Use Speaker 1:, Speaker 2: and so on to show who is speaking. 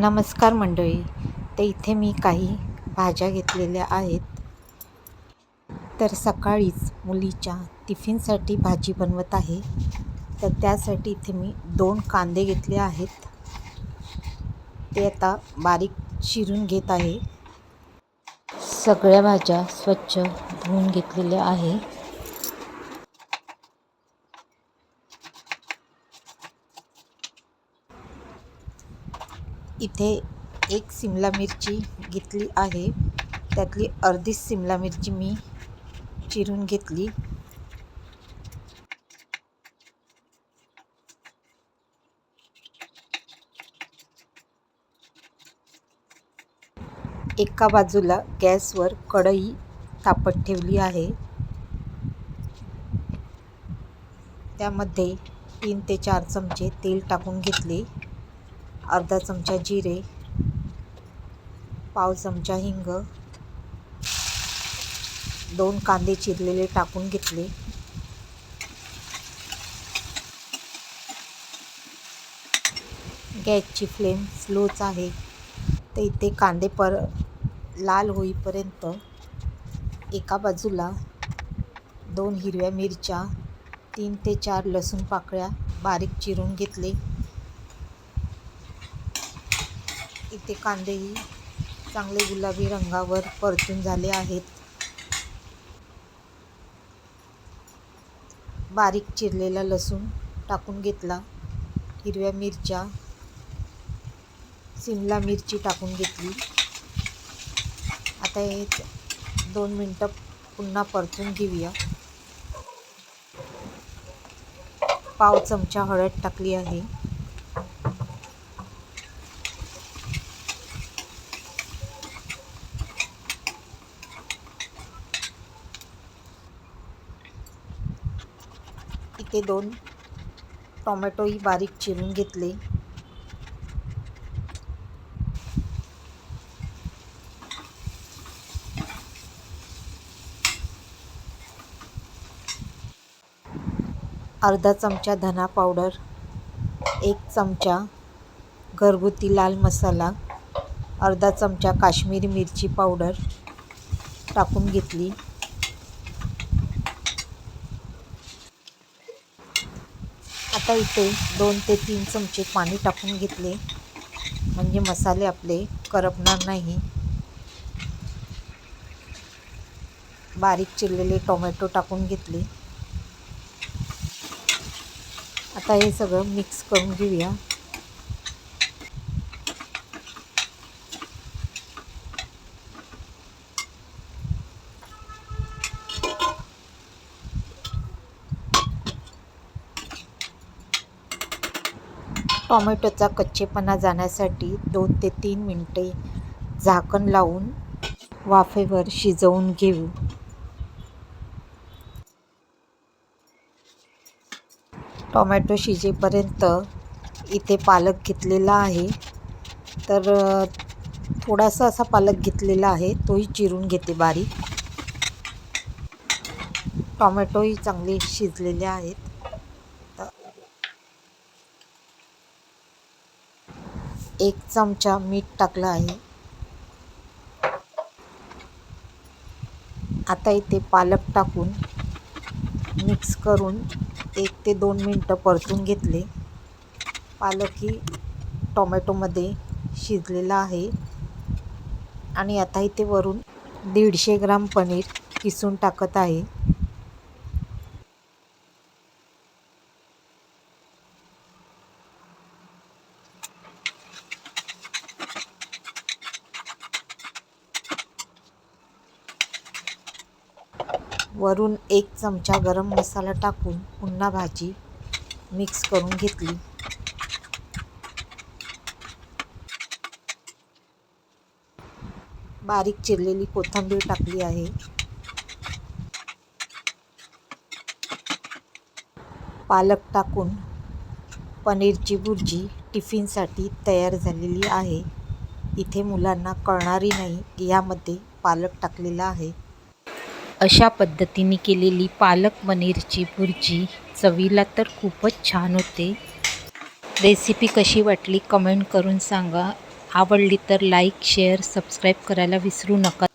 Speaker 1: नमस्कार मंडळी. तर इथे मी काही भाज्या घेतलेल्या आहेत. तर सकाळीच मुलीच्या टिफिनसाठी भाजी बनवत आहे. तर त्यासाठी इथे मी दोन कांदे घेतले आहेत. ते आता बारीक चिरून घेत आहे. सगळ्या भाज्या स्वच्छ धुवून घेतलेल्या आहे. इथे एक सिमला मिरची घेतली आहे. त्यातली अर्धी सिमला मिरची मी चिरून घेतली. एका बाजूला गॅसवर कढई तापत ठेवली आहे. त्यामध्ये तीन ते चार चमचे तेल टाकून घेतले. अर्धा चमचा जिरे पाव चमचा हिंग दोन कांदे चिरलेले टाकून घेतले. गॅसची फ्लेम स्लोच आहे. तर इथे कांदे पर लाल होईपर्यंत एका बाजूला दोन हिरव्या मिरच्या तीन ते चार लसूण पाकळ्या बारीक चिरून घेतले. इथे कांदेही चांगले गुलाबी रंगावर परतून झाले आहेत. बारीक चिरलेला लसूण टाकून घेतला. हिरव्या मिरच्या सिमला मिरची टाकून घेतली. आता हे दोन मिनटं पुन्हा परतून घेऊया. पाव चमचा हळद टाकली आहे. इथे दोन टोमॅटोही बारीक चिरून घेतले. अर्धा चमचा धना पावडर एक चमचा घरगुती लाल मसाला अर्धा चमचा काश्मीरी मिरची पावडर टाकून घेतली. आता इथे दोन ते तीन चमचे पाणी टाकून घेतले. म्हणजे मसाले आपले करपणार नाही. बारीक चिरलेले टोमॅटो टाकून घेतले. आता हे सगळं मिक्स करून घेऊया. टॉमॅटोचा कच्चेपणा जाण्यासाठी दोन ते तीन मिनटे झाकण लावून वाफेवर शिजवून घेऊ. टॉमॅटो शिजेपर्यंत इथे पालक घेतलेला आहे. तर थोडासा असा पालक घेतलेला आहे तोही चिरून घेते बारीक. टॉमॅटोही चांगले शिजलेले आहेत. एक चमचा मीठ टाकलं आहे. आता इथे पालक टाकून मिक्स करून एक ते दोन मिनटं परतून घेतले. पालक ही टोमॅटोमध्ये शिजलेला आहे. आणि आता इथे वरून दीडशे ग्राम पनीर किसून टाकत आहे. वरून एक चमचा गरम मसाला टाकून पुन्हा भाजी मिक्स करून घेतली. बारीक चिरलेली कोथिंबीर टाकली आहे. पालक टाकून पनीरची भुर्जी टिफिनसाठी तयार झालेली आहे. इथे मुलांना कळणारी नाही की यामध्ये पालक टाकलेला आहे. अशा पद्धतीने केलेली पालक पनीरची भुर्जी चवीला तर खूपच छान होते. रेसिपी कशी वाटली कमेंट करून सांगा. आवडली तर लाईक शेअर सबस्क्राईब करायला विसरू नका.